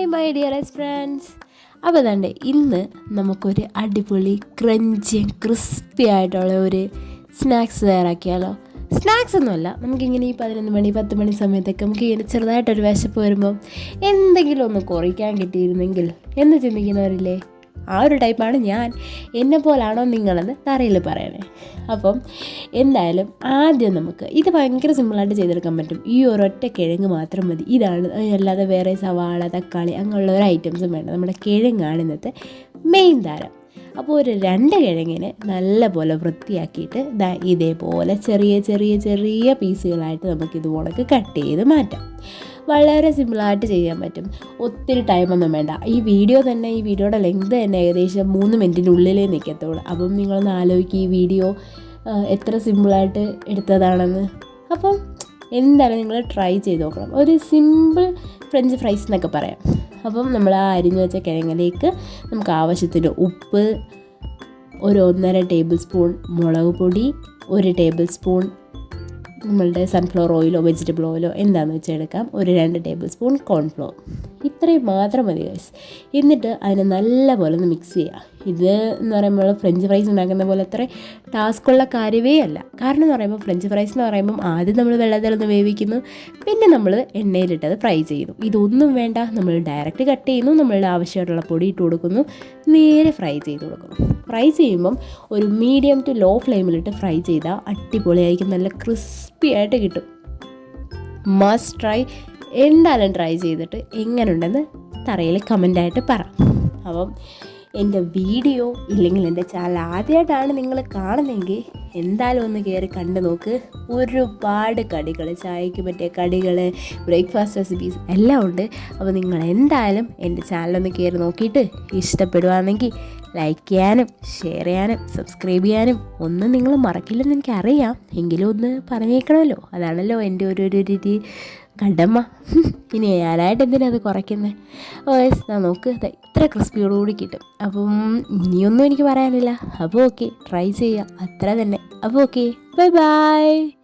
Hi my dearest friends അപ്പോൾ തണ്ട് ഇന്ന് നമുക്കൊരു അടിപൊളി ക്രഞ്ചി ക്രിസ്പി ആയിട്ടുള്ള ഒരു സ്നാക്സ് തയ്യാറാക്കിയാലോ? സ്നാക്സ് ഒന്നുമല്ല നമുക്കിങ്ങനെ ഈ പതിനൊന്ന് മണി പത്ത് മണി സമയത്തൊക്കെ നമുക്ക് ഇങ്ങനെ ചെറുതായിട്ടൊരു വിശപ്പ് വരുമ്പം എന്തെങ്കിലും ഒന്ന് കുറയ്ക്കാൻ കിട്ടിയിരുന്നെങ്കിൽ എന്ന് ചിന്തിക്കുന്നവരില്ലേ? ആ ഒരു ടൈപ്പാണ് ഞാൻ. എന്നെ പോലാണോ നിങ്ങളെന്ന് തറയിൽ പറയണേ. അപ്പം എന്തായാലും ആദ്യം നമുക്ക് ഇത് ഭയങ്കര സിമ്പിളായിട്ട് ചെയ്തെടുക്കാൻ പറ്റും. ഈ ഒരൊറ്റ കിഴങ്ങ് മാത്രം മതി. ഇതാണ്. അല്ലാതെ വേറെ സവാള തക്കാളി അങ്ങനെയുള്ള ഒരു ഐറ്റംസും വേണ്ട. നമ്മുടെ കിഴങ്ങാണ് ഇന്നത്തെ മെയിൻ താരം. അപ്പോൾ ഒരു രണ്ട് കിഴങ്ങിനെ നല്ലപോലെ വൃത്തിയാക്കിയിട്ട് ഇതേപോലെ ചെറിയ ചെറിയ ചെറിയ പീസുകളായിട്ട് നമുക്ക് ഇതുപോലൊക്കെ കട്ട് ചെയ്ത് മാറ്റാം. വളരെ സിമ്പിളായിട്ട് ചെയ്യാൻ പറ്റും. ഒത്തിരി ടൈമൊന്നും വേണ്ട. ഈ വീഡിയോ തന്നെ ഈ വീഡിയോയുടെ ലെങ്ത് തന്നെ ഏകദേശം മൂന്ന് മിനിറ്റിനുള്ളിലേ നിൽക്കത്തുള്ളൂ അപ്പം നിങ്ങളൊന്ന് ആലോചിക്കുക ഈ വീഡിയോ എത്ര സിമ്പിളായിട്ട് എടുത്തതാണെന്ന്. അപ്പം എന്തായാലും നിങ്ങൾ ട്രൈ ചെയ്ത് നോക്കണം. ഒരു സിമ്പിൾ ഫ്രഞ്ച് ഫ്രൈസ് എന്നൊക്കെ പറയാം. അപ്പം നമ്മൾ ആ അരിഞ്ഞു വെച്ച കിഴങ്ങിലേക്ക് നമുക്ക് ആവശ്യത്തിന് ഉപ്പ് ഒരു ഒന്നര ടേബിൾ സ്പൂൺ മുളക് പൊടി ഒരു ടേബിൾ സ്പൂൺ നമ്മളുടെ സൺഫ്ലവർ ഓയിലോ വെജിറ്റബിൾ ഓയിലോ എന്താണെന്ന് വെച്ചാൽ എടുക്കാം ഒരു രണ്ട് ടേബിൾ സ്പൂൺ കോൺഫ്ലോർ ഇത്രയും മാത്രം മതി ഗൈസ് എന്നിട്ട് അതിനെ നല്ലപോലെ ഒന്ന് മിക്സ് ചെയ്യുക ഇത് എന്ന് പറയുമ്പോൾ ഫ്രഞ്ച് ഫ്രൈസ് ഉണ്ടാക്കുന്ന പോലെ അത്ര ടാസ്ക്കുള്ള കാര്യമേ അല്ല. കാരണം എന്ന് പറയുമ്പോൾ ഫ്രഞ്ച് ഫ്രൈസ് എന്ന് പറയുമ്പം ആദ്യം നമ്മൾ വെള്ളത്തിലൊന്ന് വേവിക്കുന്നു. പിന്നെ നമ്മൾ എണ്ണയിലിട്ടത് ഫ്രൈ ചെയ്യുന്നു. ഇതൊന്നും വേണ്ട. നമ്മൾ ഡയറക്റ്റ് കട്ട് ചെയ്യുന്നു. നമ്മളുടെ ആവശ്യമായിട്ടുള്ള പൊടി ഇട്ട് കൊടുക്കുന്നു. നേരെ ഫ്രൈ ചെയ്ത് കൊടുക്കുന്നു. ഫ്രൈ ചെയ്യുമ്പം ഒരു മീഡിയം ടു ലോ ഫ്ലെയിമിലിട്ട് ഫ്രൈ ചെയ്താൽ അടിപൊളിയായിരിക്കും. നല്ല ക്രിസ്പി ആയിട്ട് കിട്ടും. മസ്റ്റ് ട്രൈ എന്തായാലും ട്രൈ ചെയ്തിട്ട് എങ്ങനെയുണ്ടെന്ന് തറയിൽ കമന്റായിട്ട് പറ. അപ്പം എന്റെ വീഡിയോ ഇല്ലെങ്കിൽ എന്റെ ചാനൽ ആദ്യമായിട്ടാണ് നിങ്ങൾ കാണുന്നതെങ്കിൽ എന്തായാലും ഒന്ന് കയറി കണ്ടു നോക്ക്. ഒരുപാട് കടികൾ ചായക്ക് പറ്റിയ കടികൾ ബ്രേക്ക്ഫാസ്റ്റ് റെസിപ്പീസ് എല്ലാം ഉണ്ട്. അപ്പോൾ നിങ്ങൾ എന്തായാലും എന്റെ ചാനലൊന്ന് കയറി നോക്കിയിട്ട് ഇഷ്ടപ്പെടുവാണെങ്കിൽ ലൈക്ക് ചെയ്യാനും ഷെയർ ചെയ്യാനും സബ്സ്ക്രൈബ് ചെയ്യാനും ഒന്നും നിങ്ങൾ മറക്കില്ലെന്ന് എനിക്കറിയാം. എങ്കിലും ഒന്ന് പറഞ്ഞേക്കണമല്ലോ. അതാണല്ലോ എന്റെ ഒരു ഒരു ഒരു കടമ്മ ഇനി ഞാനായിട്ട് എന്തിനാണ് അത് കുറയ്ക്കുന്നത് ഓ എസ് ഞാൻ നോക്ക്. ഇത്ര ക്രിസ്പിയോടുകൂടി കിട്ടും. അപ്പം ഇനിയൊന്നും എനിക്ക് പറയാനില്ല. അപ്പോൾ ഓക്കെ ട്രൈ ചെയ്യുക അത്ര തന്നെ. അപ്പോൾ ഓക്കെ ബൈ ബൈ.